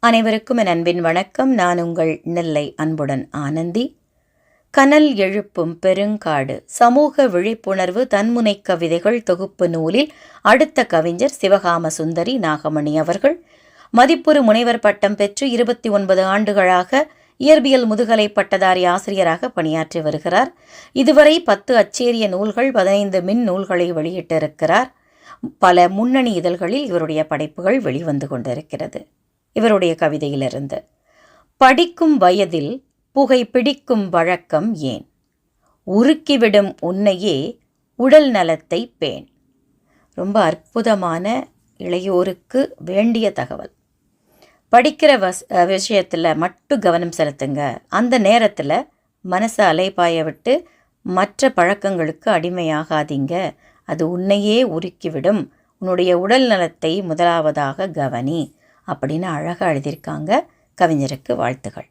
அனைவருக்கும் என் அன்பின் வணக்கம். நான் உங்கள் நெல்லை அன்புடன் ஆனந்தி. கனல் எழுப்பும் பெருங்காடு சமூக விழிப்புணர்வு தன்முனை கவிதைகள் தொகுப்பு நூலில் அடுத்த கவிஞர் சிவகாம சுந்தரி நாகமணி அவர்கள். மதிப்புறு முனைவர் பட்டம் பெற்று இருபத்தி ஒன்பது ஆண்டுகளாக இயற்பியல் முதுகலை பட்டதாரி ஆசிரியராக பணியாற்றி வருகிறார். இதுவரை பத்து அச்சேரிய நூல்கள் பதினைந்து மின் நூல்களை வெளியிட்டிருக்கிறார். பல முன்னணி இதழ்களில் இவருடைய படைப்புகள் வெளிவந்து கொண்டிருக்கிறது. இவருடைய கவிதையிலிருந்து. படிக்கும் வயதில் புகை பிடிக்கும் வழக்கம் ஏன்? உருக்கிவிடும் உன்னையே உடல் நலத்தை பேண் ரொம்ப அற்புதமான இளையோருக்கு வேண்டிய தகவல். படிக்கிற வஸ் விஷயத்தில் மட்டும் கவனம் செலுத்துங்க. அந்த நேரத்தில் மனசை அலைபாய விட்டு மற்ற பழக்கங்களுக்கு அடிமையாகாதீங்க. அது உன்னையே உருக்கிவிடும். உன்னுடைய உடல் நலத்தை முதலாவதாக கவனி. அப்படின்னு அழகாக எழுதியிருக்காங்க. கவிஞருக்கு வாழ்த்துகள்.